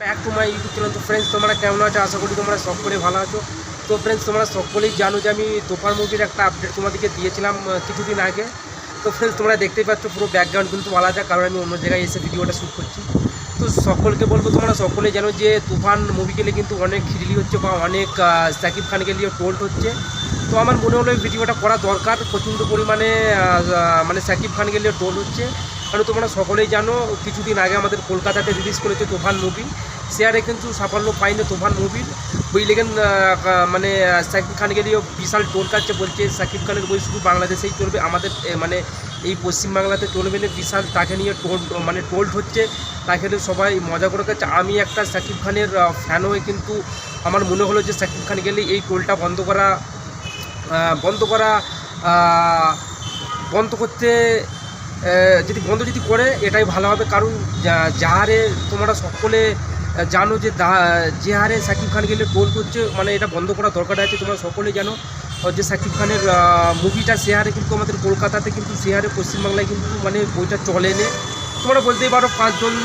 Back my YouTube channel তো friends তোমরা কেমন আছো? আশা করি তোমরা সকলে ভালো আছো। তো ফ্রেন্ডস তোমরা সকলেই জানো যে আমি তোফার মুভির একটা আপডেট তোমাদেরকে দিয়েছিলাম কিছুদিন আগে। তো ফ্রেন্ডস তোমরা দেখতেই পাচ্ছ পুরো ব্যাকগ্রাউন্ড কিন্তু আলাদা, কারণ আমি অন্য জায়গায় এসে ভিডিওটা শ্যুট করছি। তো সকলকে বলব, তোমরা সকলেই জানো যে তুফান মুভি গেলে কিন্তু অনেক খিরিলি হচ্ছে বা অনেক সাকিব খানকে নিয়ে টোল্ড হচ্ছে। তো আমার মনে হলো ভিডিওটা করা দরকার। প্রচণ্ড পরিমাণে মানে সাকিব খানকে নিয়ে টোল হচ্ছে। কারণ তোমরা সকলেই জানো কিছুদিন আগে আমাদের কলকাতাতে রিলিজ করেছে তুফান মুভি শেয়ারে কিন্তু সাফল্য পাইনি তুফান মুভির বুঝলেন মানে আহ, সাকিব খানকে নিয়ে বিশাল টোল কাটছে বলছে। সাকিব খানের বই শুধু বাংলাদেশেই চলবে আমাদের মানে এই পশ্চিমবাংলাতে চলবে না বিশাল তাকে নিয়ে টোল মানে টোল্ড হচ্ছে তাকে নিয়ে সবাই মজা করে খাচ্ছে আমি একটা সাকিব খানের ফ্যান হয়ে কিন্তু আমার মনে হলো যে সাকিব খান গেলে এই টোলটা বন্ধ করা বন্ধ করা বন্ধ করতে যদি বন্ধ যদি করে, এটাই ভালো হবে। কারণ যা- হারে তোমরা সকলে জানো যে দা- যে হারে সাকিব খান গেলে টোল করছে মানে এটা বন্ধ করা দরকার আছে, তোমরা সকলে জানো। যে সাকিব খানের মুভিটা সে হারে কিন্তু আমাদের কলকাতাতে কিন্তু সে হারে পশ্চিমবাংলায় কিন্তু মানে বইটা চলে নে তোমরা বলতেই পারো পাঁচজন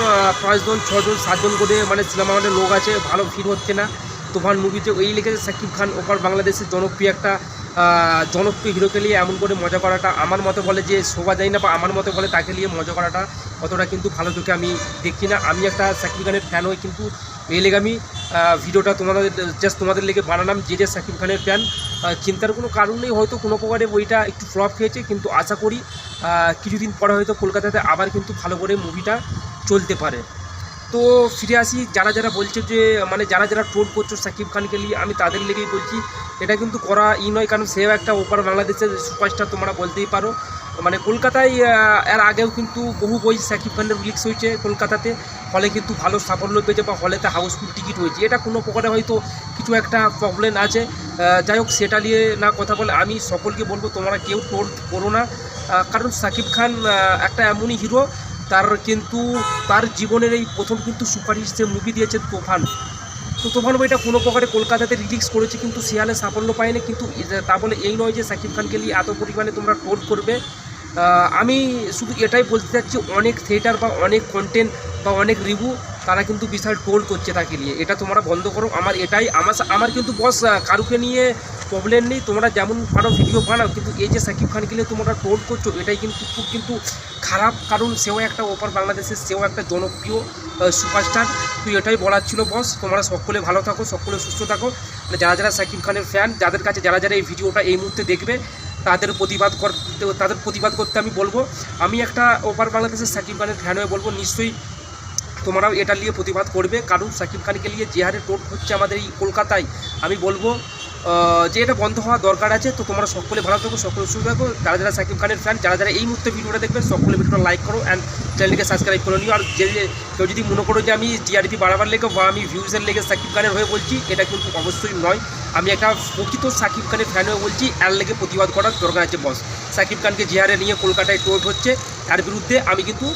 পাঁচজন, ছজন, সাতজন করে মানে সিনেমা হলের লোক আছে, ভালো ভিড় হচ্ছে না। তুফান মুভিতে এই লেগেছে সাকিব খান, ওপার বাংলাদেশের জনপ্রিয় একটা জনপ্রিয় হিরোকে নিয়ে এমন করে মজা করাটা আমার মতে বলে যে শোভা যায় না বা আমার মতে বলে তাকে নিয়ে মজা করাটা অতটা কিন্তু ভালো চোখে আমি দেখি না। আমি একটা সাকিব খানের ফ্যান হই কিন্তু এই লেগে আমি ভিডিওটা তোমাদের জাস্ট তোমাদের লেগে বানালাম যে যে সাকিব খানের ফ্যান চিন্তার কোনো কারণ নেই, হয়তো কোনো প্রকারে বইটা একটু ফ্লপ খেয়েছে কিন্তু আশা করি কিছুদিন পরে হয়তো কলকাতাতে আবার কিন্তু ভালো করে মুভিটা চলতে পারে। তো ফিরে আসি, যারা যারা বলছে যে মানে যারা যারা ট্রোল করছ সাকিব খানকে নিয়ে, আমি তাদের লেগেই বলছি, এটা কিন্তু করা ই নয়, কারণ সেও একটা ওপার বাংলাদেশের সুপারস্টার তোমরা বলতেই পারো। মানে কলকাতায় এর আগেও কিন্তু বহু বই সাকিব খানের রিলিজ হয়েছে কলকাতাতে হলে কিন্তু ভালো সাফল্য পেয়েছে বা হলেতে হাউসফুল টিকিট হয়েছে। এটা কোনো প্রকারে হয়তো কিছু একটা প্রবলেম আছে। যাই হোক, সেটা নিয়ে না কথা বলে আমি সকলকে বলব, তোমরা কেউ টোল করো না। কারণ সাকিব খান একটা এমনই হিরো তার কিন্তু তার জীবনের এই প্রথম কিন্তু সুপারহিট যে মুভি দিয়েছে তোফান। তো তোফান বইটা কোনো প্রকারে কলকাতাতে রিলিজ করেছে, কিন্তু শিয়ালে সাফল্য পায়নি, কিন্তু তা বলে এই নয় যে সাকিব খানকে নিয়ে এত পরিমাণে তোমরা টোট করবে। আমি শুধু এটাই বলতে চাচ্ছি, অনেক থিয়েটার বা অনেক কন্টেন্ট বা অনেক রিভিউ তারা কিন্তু বিশাল টোল করছে তাকে নিয়ে। এটা তোমরা বন্ধ করো। আমার এটাই, আমার আমার কিন্তু বস কারুকে নিয়ে প্রবলেম নেই। তোমরা যেমন পারো ভিডিও বানাও। কিন্তু এই যে সাকিব খানকে নিয়ে তোমরা টোল করছ, এটাই কিন্তু খুব কিন্তু খারাপ। কারণ সেও একটা ওপার বাংলাদেশের, সেও একটা জনপ্রিয় সুপারস্টার তো এটাই বলার ছিল বস তোমরা সকলে ভালো থাকো, সকলে সুস্থ থাকো। মানে যারা যারা সাকিব খানের ফ্যান যাদের কাছে যারা যারা এই ভিডিওটা এই মুহূর্তে দেখবে, তাদের প্রতিবাদ করতে, তাদের প্রতিবাদ করতে আমি বলব। আমি একটা ওপার বাংলাদেশের সাকিব খানের ফ্যান হয়ে বলব, নিশ্চয়ই তোমরাও এটা নিয়ে প্রতিবাদ করবে। কারণ সাকিব খানকে নিয়ে যে হারে টোট হচ্ছে আমাদের এই কলকাতায়, আমি বলব যে এটা বন্ধ হওয়া দরকার আছে, তো তোমরা সকলে ভালো থাকো, সকলে সুস্থ থাকো। যারা যারা সাকিব খানের ফ্যান যারা যারা এই মুহূর্তে ভিডিওটা দেখবে, সকলে ভিডিওটা লাইক করো অ্যান্ড চ্যানেলকে সাবস্ক্রাইব করে নিও। আর যে কেউ যদি মনে করো যে আমি টিআরপি বাড়াবার লেগে বা আমি ভিউজের লেগে সাকিব খানের হয়ে বলছি, এটা কিন্তু অবশ্যই নয়। আমি একটা প্রকৃত সাকিব খানের ফ্যান হয়ে বলছি, এর লেগে প্রতিবাদ করার দরকার আছে বস সাকিব খানকে যে নিয়ে কলকাতায় টোট হচ্ছে, তার বিরুদ্ধে আমি কিন্তু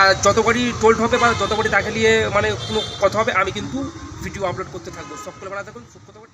আর যতবারই টোল্ড হবে বা যতবারই তাকে নিয়ে মানে কোনো কথা হবে, আমি কিন্তু ভিডিও আপলোড করতে থাকব। সকলে ভালো থাকুন থ্যাংক ইউ